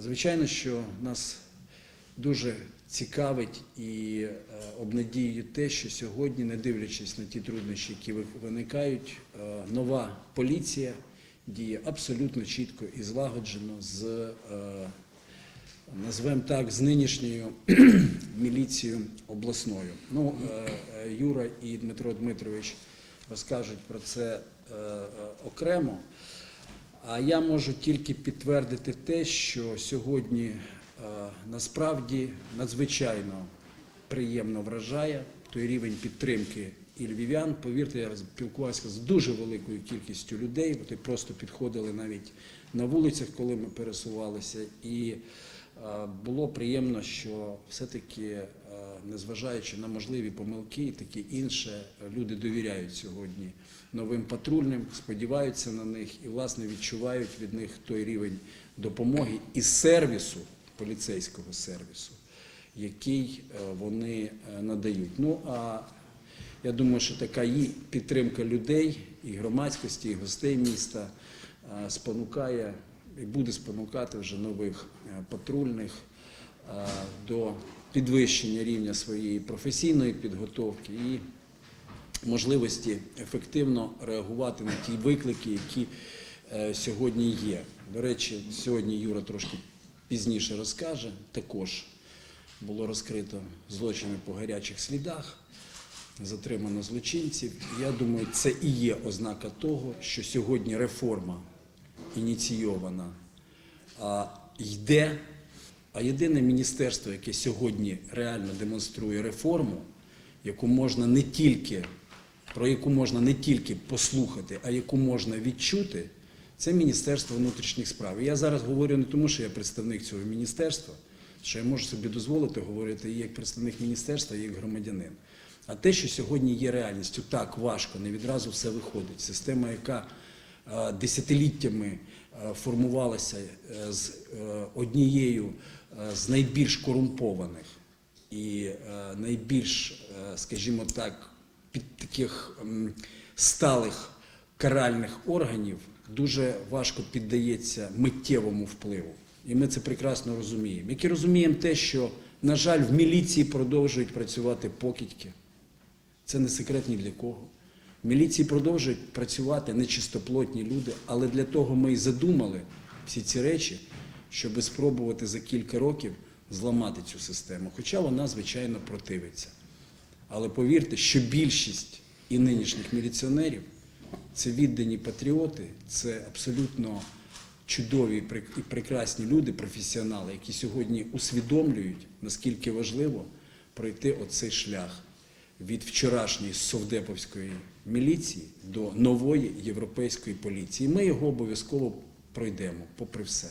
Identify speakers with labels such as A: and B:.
A: Звичайно, що нас дуже цікавить і е, обнадіює те, що сьогодні, не дивлячись на ті труднощі, які виникають, е, нова поліція діє абсолютно чітко і злагоджено з, е, назвемо так, з нинішньою міліцією обласною. Ну, Юра і Дмитро Дмитрович розкажуть про це окремо. А я можу тільки підтвердити те, що сьогодні е, насправді надзвичайно приємно вражає той рівень підтримки і львів'ян. Повірте, я спілкувався з дуже великою кількістю людей. Вони просто підходили навіть на вулицях, коли ми пересувалися. І було приємно, що все-таки, е, незважаючи на можливі помилки і таке інше, люди довіряють сьогодні новим патрульним, сподіваються на них і, власне, відчувають від них той рівень допомоги і сервісу, поліцейського сервісу, який е, вони е, надають. Ну а я думаю, що така і підтримка людей, і громадськості, і гостей міста е, спонукає і буде спонукати вже нових е, патрульних е, до підвищення рівня своєї професійної підготовки і можливості ефективно реагувати на ті виклики, які е, сьогодні є. До речі, сьогодні Юра трошки пізніше розкаже. Також було розкрито злочини по гарячих слідах, затримано злочинців. Я думаю, це і є ознака того, що сьогодні реформа ініційована а, йде. А єдине міністерство, яке сьогодні реально демонструє реформу, яку можна не тільки, про яку можна не тільки послухати, а яку можна відчути, це Міністерство внутрішніх справ. Я зараз говорю не тому, що я представник цього міністерства, що я можу собі дозволити говорити і як представник міністерства, і як громадянин. А те, що сьогодні є реальністю, так важко, не відразу все виходить. Система, яка десятиліттями е, формувалася е, з е, однією е, з найбільш корумпованих і е, найбільш, е, скажімо так, під таких сталих каральних органів дуже важко піддається миттєвому впливу. І ми це прекрасно розуміємо. Як і розуміємо те, що, на жаль, в міліції продовжують працювати покидьки. Це не секрет ні для кого. Міліції продовжують працювати нечистоплотні люди, але для того ми і задумали всі ці речі, щоб спробувати за кілька років зламати цю систему. Хоча вона, звичайно, противиться. Але повірте, що більшість і нинішніх міліціонерів це віддані патріоти, це абсолютно чудові і прекрасні люди, професіонали, які сьогодні усвідомлюють, наскільки важливо пройти оцей шлях від вчорашньої совдеповської міліції до нової європейської поліції. Ми його обов'язково пройдемо, попри все.